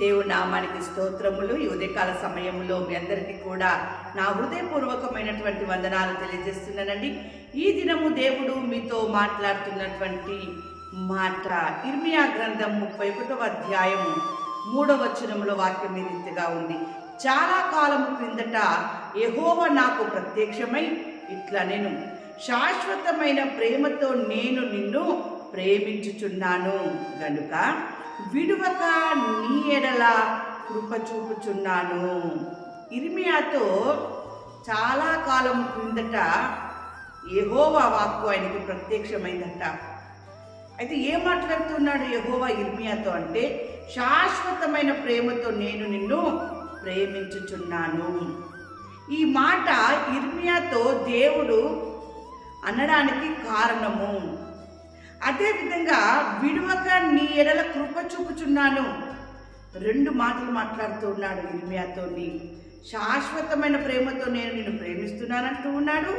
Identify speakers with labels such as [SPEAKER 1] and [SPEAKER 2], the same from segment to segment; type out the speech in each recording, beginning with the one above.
[SPEAKER 1] దేవుని నామానికి స్తోత్రములు. ఈ ఉదయకాల సమయంలో మీ అందరికీ కూడా నా హృదయపూర్వకమైనటువంటి వందనాలు తెలియజేస్తున్నానండి. ఈ దినము దేవుడు మీతో మాట్లాడుతున్నటువంటి మాట. ఇర్మియా గ్రంథం ముప్పై ఒకటవ అధ్యాయము మూడవ వచనములో వాక్యం ఈ రీతిగా ఉంది. చాలా కాలం క్రిందట ఎహోవ నాకు ప్రత్యక్షమై ఇట్లా నేను శాశ్వతమైన ప్రేమతో నేను నిన్ను ప్రేమించుచున్నాను. గనుక విడువక నీ ఎడల కృప చూపుచున్నాను. ఇర్మియాతో చాలా కాలం క్రిందట యహోవా వాక్కు ఆయనకి ప్రత్యక్షమైందట. అయితే ఏం మాట్లాడుతున్నాడు యహోవా ఇర్మియాతో అంటే శాశ్వతమైన ప్రేమతో నేను నిన్ను ప్రేమించుచున్నాను. ఈ మాట ఇర్మియాతో దేవుడు అనడానికి కారణము. అదేవిధంగా విడువక నీ ఎడల కృప చూపుచున్నాను. రెండు మాటలు మాట్లాడుతూ ఉన్నాడు ఇర్మియాతోని శాశ్వతమైన ప్రేమతో నేను నిన్ను ప్రేమిస్తున్నానంటూ ఉన్నాడు.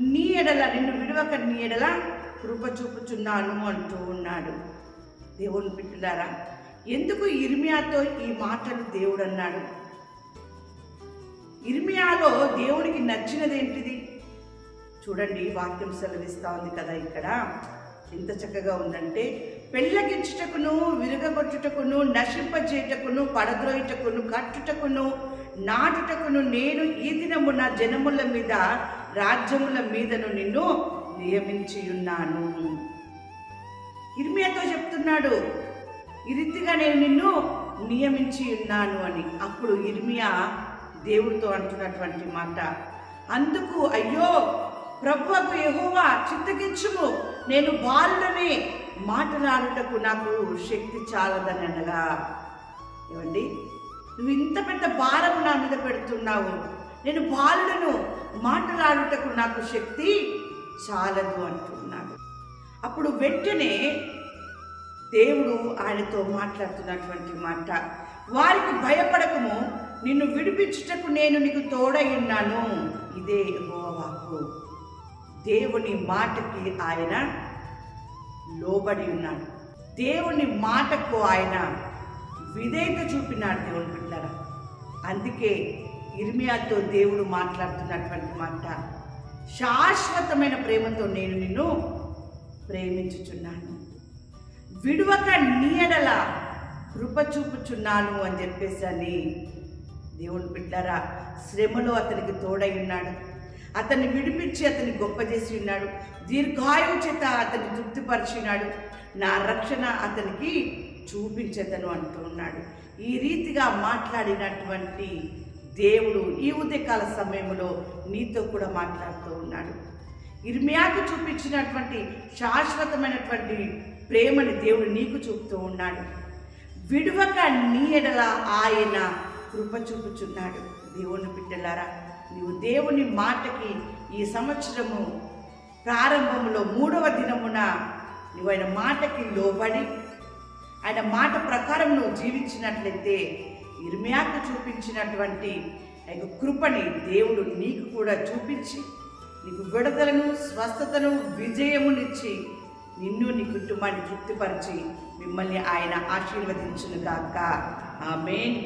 [SPEAKER 1] నీ ఎడల నిన్ను విడువక నీ ఎడల కృప చూపుచున్నాను అంటూ ఉన్నాడు. దేవుని బిడ్డలారా ఎందుకు ఇర్మియాతో ఈ మాటలు దేవుడు అన్నాడు ఇర్మియాలో దేవునికి నచ్చినది ఏంటిది చూడండి వాక్యం సెలవిస్తా ఉంది కదా ఇక్కడ. ఎంత చక్కగా ఉందంటే పెళ్ళగించుటకును విరగగొట్టుటకును నశింపజేయటకును పడద్రోయుటకును కట్టుటకును నాటుటకును నేను ఈ దినమున జనముల మీద రాజ్యముల మీదను నిన్ను నియమించి ఉన్నాను ఇర్మియాతో చెప్తున్నాడు ఈ రీతిగా నేను నిన్ను నియమించి ఉన్నాను అని. అప్పుడు ఇర్మియా దేవుడితో అంటున్నటువంటి మాట అందుకు అయ్యో ప్రభువకు ఎహోవా చింతగించుము నేను బాలుడనే మాటలాడుటకు నాకు శక్తి చాలదని అనగా ఏమండి? నువ్వు ఇంత పెద్ద భారం నా మీద పెడుతున్నావు. నేను బాలుడను మాట్లాడుటకు నాకు శక్తి చాలదు అంటున్నాడు. అప్పుడు వెంటనే దేవుడు ఆయనతో మాట్లాడుతున్నటువంటి మాట వారికి భయపడకము. నిన్ను విడిపించుటకు నేను నీకు తోడై ఉన్నాను. ఇదే యెహోవా వాక్కు. దేవుని మాటకి ఆయన లోబడి ఉన్నాడు. దేవుని మాటకు ఆయన విధేయత చూపినాడు దేవుని బిడ్డరా అందుకే ఇర్మియాతో దేవుడు మాట్లాడుతున్నటువంటి మాట శాశ్వతమైన ప్రేమతో నేను నిన్ను ప్రేమించుచున్నాను. విడువక నీయడల కృప చూపుచున్నాను అని చెప్పేసి అని దేవుని బిడ్డారా శ్రమలో అతనికి తోడై ఉన్నాడు. అతన్ని విడిపించి అతన్ని గొప్ప చేసి ఉన్నాడు. దీర్ఘాయువు చేత అతన్ని తృప్తిపరిచినాడు. నా రక్షణ అతనికి చూపించదను అంటూ ఉన్నాడు. ఈ రీతిగా మాట్లాడినటువంటి దేవుడు ఈ ఉదయకాల సమయంలో నీతో కూడా మాట్లాడుతూ ఉన్నాడు. ఇర్మియాకు చూపించినటువంటి శాశ్వతమైనటువంటి ప్రేమని దేవుడు నీకు చూపుతూ ఉన్నాడు. విడువక నీ ఎడల ఆయన కృప చూపుచున్నాడు. దేవుని బిడ్డలారా నీవు దేవుని మాటకి ఈ సంవత్సరము ప్రారంభంలో మూడవ దినమున నువ్వు ఆయన మాటకి లోబడి ఆయన మాట ప్రకారం నువ్వు జీవించినట్లయితే ఇర్మ్యాకు చూపించినటువంటి ఆయన యొక్క కృపని దేవుడు నీకు కూడా చూపించి నీకు విడుదలను స్వస్థతను విజయమునిచ్చి నిన్ను నీ కుటుంబాన్ని తృప్తిపరిచి మిమ్మల్ని ఆయన ఆశీర్వదించును ఆ మెయిన్